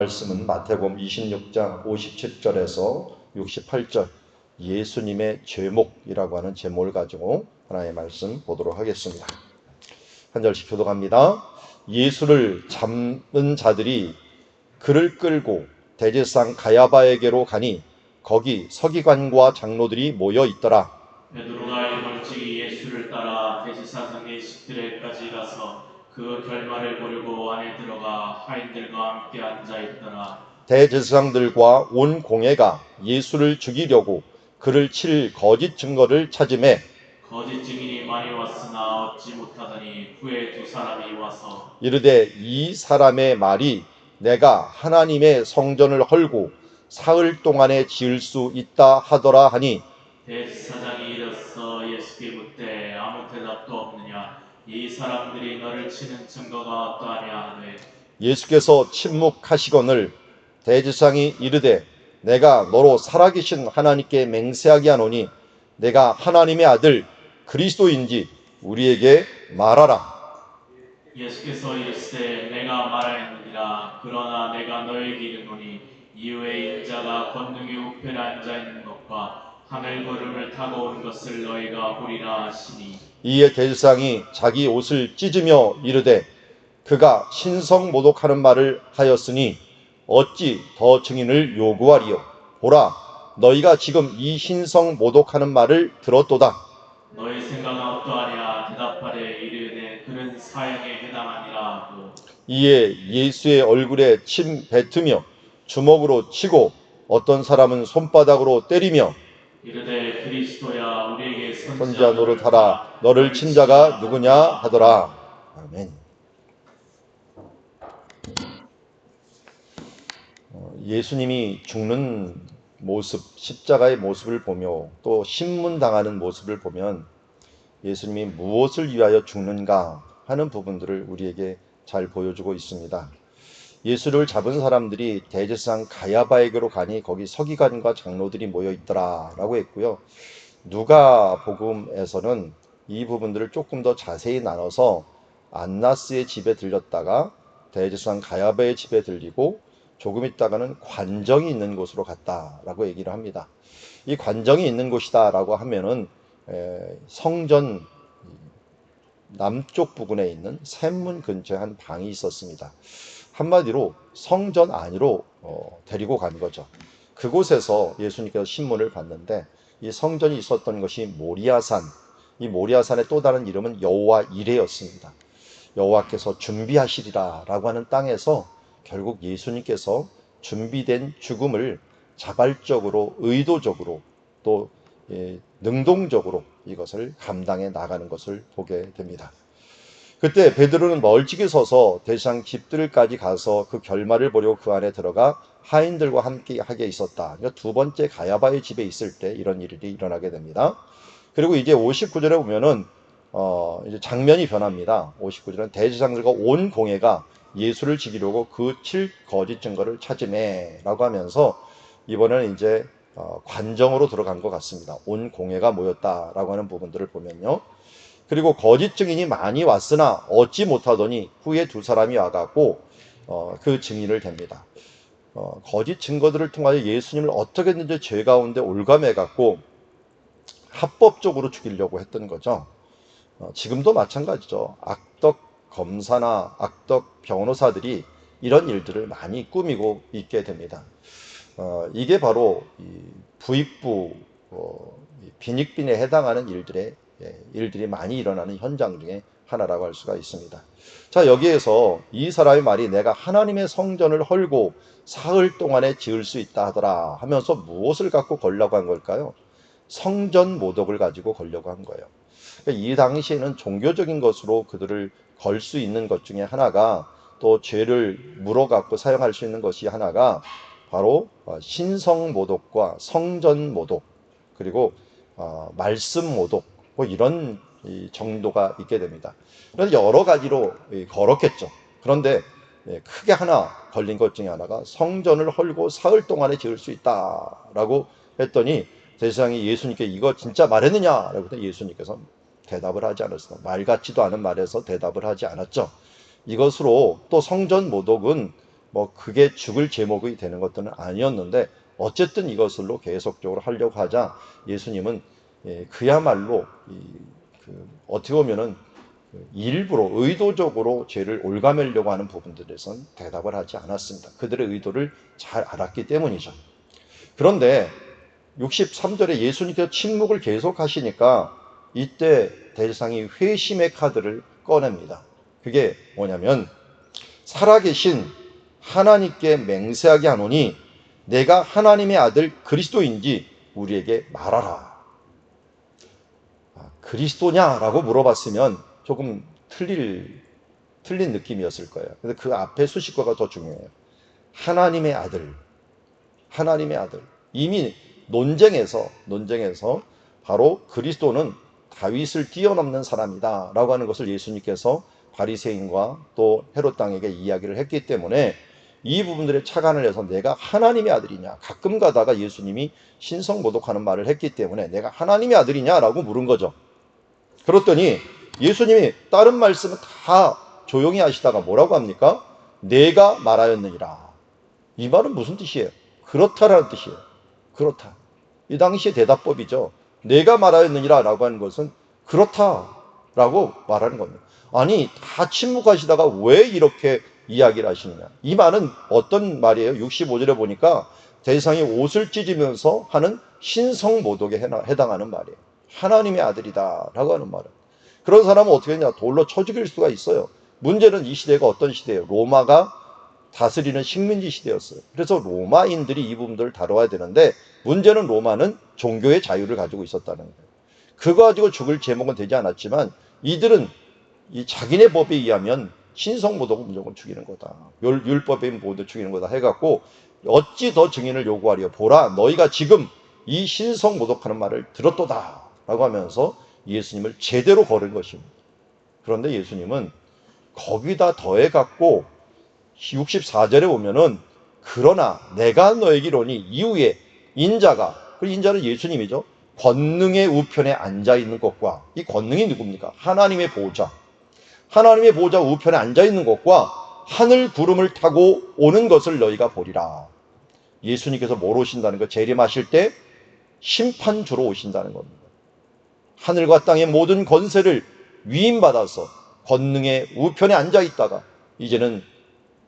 말씀은 마태복음 26장 57절에서 68절 예수님의 제목이라고 하는 제목을 가지고 하나의 말씀 보도록 하겠습니다. 한 절씩 교독합니다. 예수를 잡는 자들이 그를 끌고 대제상 가야바에게로 가니 거기 서기관과 장로들이 모여 있더라. 베드로가 예수를 따라 대지사장의 식들에까지 가서 그 결말을 보려고 안에 들어가 하인들과 함께 앉아 있더라. 대제사장들과 온 공회가 예수를 죽이려고 그를 칠 거짓 증거를 찾음에 거짓 증인이 많이 왔으나 얻지 못하더니 후에 두 사람이 와서 이르되 이 사람의 말이 내가 하나님의 성전을 헐고 사흘 동안에 지을 수 있다 하더라 하니 대지사장이 일어서 예수께 묻되 아무 대답도 이 사람들이 너를 치는 증거가 어떠하냐 하되 예수께서 침묵하시거늘 대지상이 이르되 내가 너로 살아계신 하나님께 맹세하게 하노니 내가 하나님의 아들 그리스도인지 우리에게 말하라. 예수께서 이르시되 내가 말하였느니라. 그러나 내가 너에게 이르노니 이후에 인자가 권능의 우편에 앉아 있는 것과 하늘 구름을 타고 오는 것을 너희가 보리라 하시니 이에 대지상이 자기 옷을 찢으며 이르되 그가 신성 모독하는 말을 하였으니 어찌 더 증인을 요구하리요? 보라 너희가 지금 이 신성 모독하는 말을 들었도다. 너희 생각은 어떠하냐 대답하되 이르되 그는 사형에 해당하니라 하고. 이에 예수의 얼굴에 침 뱉으며 주먹으로 치고 어떤 사람은 손바닥으로 때리며 이르되 그리스도야 선지자 노릇하라 너를 친 자가 누구냐 하더라 아멘 어, 예수님이 죽는 모습 십자가의 모습을 보며 또 신문당하는 모습을 보면 예수님이 무엇을 위하여 죽는가 하는 부분들을 우리에게 잘 보여주고 있습니다. 예수를 잡은 사람들이 대제상 가야바에게로 가니 거기 서기관과 장로들이 모여 있더라 라고 했고요. 누가 복음에서는 이 부분들을 조금 더 자세히 나눠서 안나스의 집에 들렸다가 대제상 가야바의 집에 들리고 조금 있다가는 관정이 있는 곳으로 갔다라고 얘기를 합니다. 이 관정이 있는 곳이다라고 하면은 에, 성전 남쪽 부근에 있는 샘문 근처에 한 방이 있었습니다. 한마디로 성전 안으로 어, 데리고 간 거죠. 그곳에서 예수님께서 신문을 봤는데 이 성전이 있었던 것이 모리아산. 이 모리아산의 또 다른 이름은 여호와 이레였습니다. 여호와께서 준비하시리라라고 하는 땅에서 결국 예수님께서 준비된 죽음을 자발적으로 의도적으로 또 예, 능동적으로 이것을 감당해 나가는 것을 보게 됩니다. 그때 베드로는 멀찍이 서서 대상 집들까지 가서 그 결말을 보려고 그 안에 들어가 하인들과 함께 하게 있었다. 그러니까 두 번째 가야바의 집에 있을 때 이런 일이 일어나게 됩니다. 그리고 이제 59절에 보면은 어, 이제 장면이 변합니다. 59절은 대제사장들과 온 공회가 예수를 죽이려고 그 칠 거짓 증거를 찾으매라고 하면서 이번에는 이제 어, 관정으로 들어간 것 같습니다. 온 공회가 모였다라고 하는 부분들을 보면요. 그리고 거짓 증인이 많이 왔으나 얻지 못하더니 후에 두 사람이 와갖고 어, 그 증인을 댑니다. 어, 거짓 증거들을 통하여 예수님을 어떻게든지 죄 가운데 올감해 갖고 합법적으로 죽이려고 했던 거죠. 어, 지금도 마찬가지죠. 악덕 검사나 악덕 변호사들이 이런 일들을 많이 꾸미고 있게 됩니다. 어, 이게 바로 부익부 어, 빈익빈에 해당하는 일들의 예, 일들이 많이 일어나는 현장 중에 하나라고 할 수가 있습니다. 자 여기에서 이 사람의 말이 내가 하나님의 성전을 헐고 사흘 동안에 지을 수 있다 하더라 하면서 무엇을 갖고 걸려고 한 걸까요? 성전 모독을 가지고 걸려고 한 거예요. 그러니까 이 당시에는 종교적인 것으로 그들을 걸 수 있는 것 중에 하나가 또 죄를 물어갖고 사용할 수 있는 것이 하나가 바로 어, 신성 모독과 성전 모독 그리고 어, 말씀 모독 뭐 이런 정도가 있게 됩니다. 그래서 여러 가지로 걸었겠죠. 그런데 예, 크게 하나 걸린 것 중에 하나가 성전을 헐고 사흘 동안에 지을 수 있다라고 했더니 대상이 예수님께 이거 진짜 말했느냐라고 했더니 예수님께서 대답을 하지 않았어요. 말 같지도 않은 말에서 대답을 하지 않았죠. 이것으로 또 성전 모독은 뭐 그게 죽을 제목이 되는 것들은 아니었는데 어쨌든 이것을로 계속적으로 하려고 하자 예수님은 예, 그야말로 이, 그 어떻게 보면은 그 일부러 의도적으로 죄를 올가매려고 하는 부분들에선 대답을 하지 않았습니다. 그들의 의도를 잘 알았기 때문이죠. 그런데 63절에 예수님께서 침묵을 계속하시니까 이때 대상이 회심의 카드를 꺼냅니다. 그게 뭐냐면 살아계신 하나님께 맹세하게 하노니 내가 하나님의 아들 그리스도인지 우리에게 말하라. 아, 그리스도냐라고 물어봤으면 조금 틀릴 틀린 느낌이었을 거예요. 근데 그 앞에 수식어가 더 중요해요. 하나님의 아들, 하나님의 아들. 이미 논쟁에서 논쟁에서 바로 그리스도는 다윗을 뛰어넘는 사람이다 라고 하는 것을 예수님께서 바리새인과 또 헤롯 당에게 이야기를 했기 때문에 이 부분들에 착안을 해서 내가 하나님의 아들이냐 가끔 가다가 예수님이 신성 모독하는 말을 했기 때문에 내가 하나님의 아들이냐라고 물은 거죠. 그랬더니 예수님이 다른 말씀은 다 조용히 하시다가 뭐라고 합니까? 내가 말하였느니라. 이 말은 무슨 뜻이에요? 그렇다라는 뜻이에요. 그렇다. 이 당시의 대답법이죠. 내가 말하였느니라 라고 하는 것은 그렇다라고 말하는 겁니다. 아니, 다 침묵하시다가 왜 이렇게 이야기를 하시느냐. 이 말은 어떤 말이에요? 65절에 보니까 대상이 옷을 찢으면서 하는 신성 모독에 해당하는 말이에요. 하나님의 아들이다 라고 하는 말은. 그런 사람은 어떻게 했냐? 돌로 쳐 죽일 수가 있어요. 문제는 이 시대가 어떤 시대예요? 로마가 다스리는 식민지 시대였어요. 그래서 로마인들이 이 부분들을 다뤄야 되는데 문제는 로마는 종교의 자유를 가지고 있었다는 거예요. 그거 가지고 죽을 제목은 되지 않았지만 이들은 이 자기네 법에 의하면 신성모독은 무조건 죽이는 거다. 율, 율법에 모두 죽이는 거다 해갖고 어찌 더 증인을 요구하려 보라 너희가 지금 이 신성모독하는 말을 들었도다 라고 하면서 예수님을 제대로 걸은 것입니다. 그런데 예수님은 거기다 더해갖고 64절에 보면은 그러나 내가 너에게 이르니 이후에 인자가 그 인자는 예수님이죠. 권능의 우편에 앉아 있는 것과 이 권능이 누굽니까? 하나님의 보호자. 하나님의 보호자 우편에 앉아 있는 것과 하늘 구름을 타고 오는 것을 너희가 보리라. 예수님께서 뭘 오신다는 거 재림하실 때 심판 주로 오신다는 겁니다. 하늘과 땅의 모든 권세를 위임받아서 권능의 우편에 앉아 있다가 이제는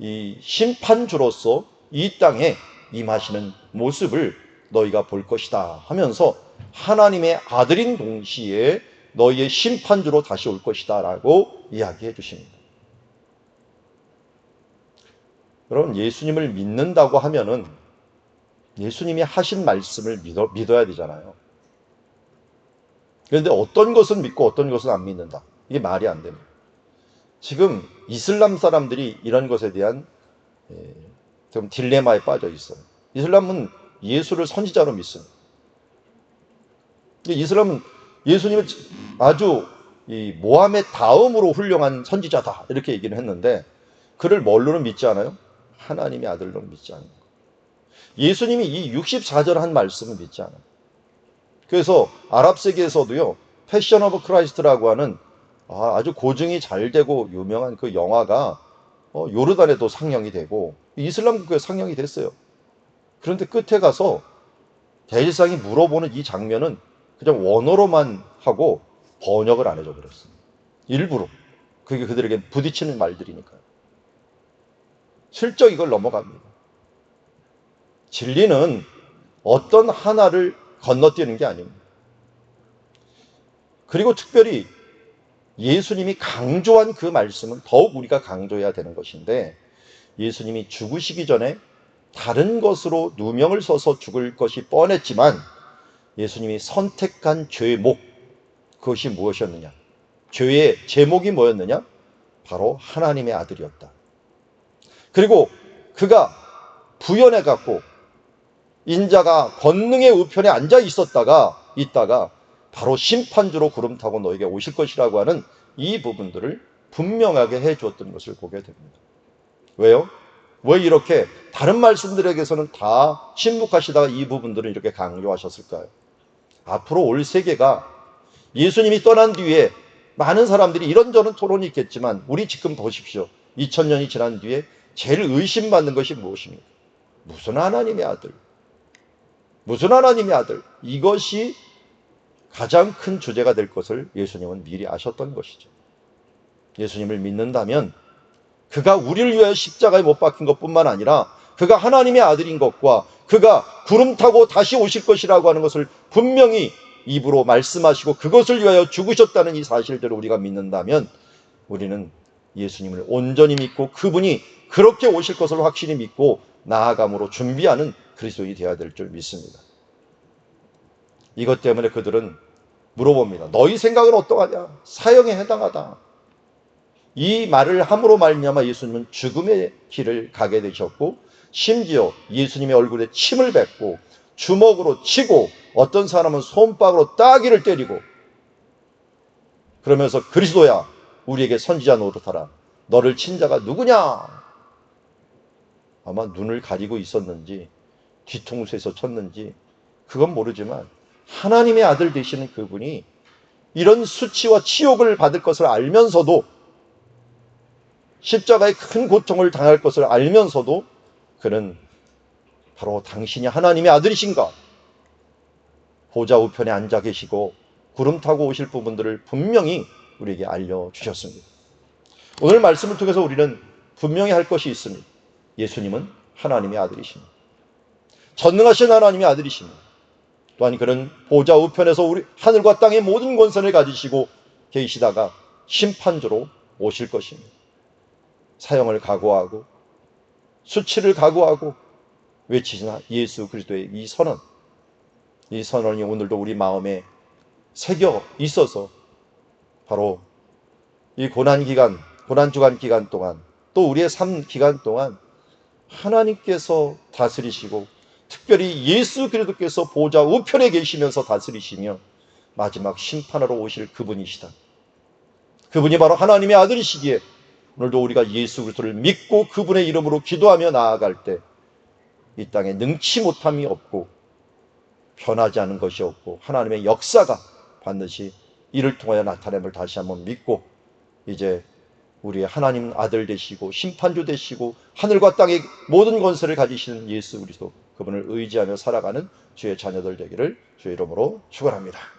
이 심판주로서 이 땅에 임하시는 모습을 너희가 볼 것이다 하면서 하나님의 아들인 동시에 너희의 심판주로 다시 올 것이다 라고 이야기해 주십니다. 여러분 예수님을 믿는다고 하면은 예수님이 하신 말씀을 믿어, 믿어야 되잖아요. 그런데 어떤 것은 믿고 어떤 것은 안 믿는다. 이게 말이 안 됩니다. 지금 이슬람 사람들이 이런 것에 대한 예, 좀 딜레마에 빠져 있어요. 이슬람은 예수를 선지자로 믿습니다. 이슬람은 예수님을 아주 이 모함의 다음으로 훌륭한 선지자다 이렇게 얘기를 했는데 그를 뭘로는 믿지 않아요? 하나님의 아들로는 믿지 거예요. 예수님이 이 64절 한 말씀을 믿지 않아요. 그래서 아랍 세계에서도요 패션 오브 크라이스트라고 하는 아, 주 고증이 잘 되고 유명한 그 영화가 어, 요르단에도 상영이 되고 이슬람 국가에 상영이 됐어요. 그런데 끝에 가서 대일상이 물어보는 이 장면은 그냥 원어로만 하고 번역을 안 해줘 버렸어요. 일부러. 그게 그들에게 부딪히는 말들이니까요. 슬쩍 이걸 넘어갑니다. 진리는 어떤 하나를 건너뛰는 게 아닙니다. 그리고 특별히 예수님이 강조한 그 말씀은 더욱 우리가 강조해야 되는 것인데 예수님이 죽으시기 전에 다른 것으로 누명을 써서 죽을 것이 뻔했지만 예수님이 선택한 죄의 목 그것이 무엇이었느냐? 죄의 제목이 뭐였느냐? 바로 하나님의 아들이었다. 그리고 그가 부연해 갖고 인자가 권능의 우편에 앉아 있었다가 있다가 바로 심판주로 구름 타고 너에게 오실 것이라고 하는 이 부분들을 분명하게 해 주었던 것을 보게 됩니다. 왜요? 왜 이렇게 다른 말씀들에게서는 다 침묵하시다가 이 부분들을 이렇게 강조하셨을까요? 앞으로 올 세계가 예수님이 떠난 뒤에 많은 사람들이 이런저런 토론이 있겠지만 우리 지금 보십시오. 2000년이 지난 뒤에 제일 의심받는 것이 무엇입니까? 무슨 하나님의 아들? 무슨 하나님의 아들? 이것이 가장 큰 주제가 될 것을 예수님은 미리 아셨던 것이죠. 예수님을 믿는다면 그가 우리를 위하여 십자가에 못 박힌 것뿐만 아니라 그가 하나님의 아들인 것과 그가 구름 타고 다시 오실 것이라고 하는 것을 분명히 입으로 말씀하시고 그것을 위하여 죽으셨다는 이 사실들을 우리가 믿는다면 우리는 예수님을 온전히 믿고 그분이 그렇게 오실 것을 확실히 믿고 나아감으로 준비하는 그리스도인이 되어야 될 줄 믿습니다. 이것 때문에 그들은 물어봅니다. 너희 생각은 어떠하냐? 사형에 해당하다. 이 말을 함으로 말미암아 예수님은 죽음의 길을 가게 되셨고 심지어 예수님의 얼굴에 침을 뱉고 주먹으로 치고 어떤 사람은 손바닥으로 따귀를 때리고 그러면서 그리스도야 우리에게 선지자 노릇하라 너를 친 자가 누구냐 아마 눈을 가리고 있었는지 뒤통수에서 쳤는지 그건 모르지만 하나님의 아들 되시는 그분이 이런 수치와 치욕을 받을 것을 알면서도 십자가의 큰 고통을 당할 것을 알면서도 그는 바로 당신이 하나님의 아들이신가? 보좌 우편에 앉아 계시고 구름 타고 오실 부분들을 분명히 우리에게 알려주셨습니다. 오늘 말씀을 통해서 우리는 분명히 할 것이 있습니다. 예수님은 하나님의 아들이십니다. 전능하신 하나님의 아들이십니다. 또한 그는 보좌 우편에서 우리 하늘과 땅의 모든 권선을 가지시고 계시다가 심판주로 오실 것입니다. 사형을 각오하고 수치를 각오하고 외치시나 예수 그리스도의 이 선언, 이 선언이 오늘도 우리 마음에 새겨 있어서 바로 이 고난 기간, 고난 주간 기간 동안 또 우리의 삶 기간 동안 하나님께서 다스리시고 특별히 예수 그리스도께서 보좌 우편에 계시면서 다스리시며 마지막 심판하러 오실 그분이시다. 그분이 바로 하나님의 아들이시기에 오늘도 우리가 예수 그리스도를 믿고 그분의 이름으로 기도하며 나아갈 때 이 땅에 능치 못함이 없고 변하지 않은 것이 없고 하나님의 역사가 반드시 이를 통하여 나타냄을 다시 한번 믿고 이제 우리의 하나님 아들 되시고 심판주 되시고 하늘과 땅의 모든 권세를 가지시는 예수 그리스도 그분을 의지하며 살아가는 주의 자녀들 되기를 주의 이름으로 축원합니다.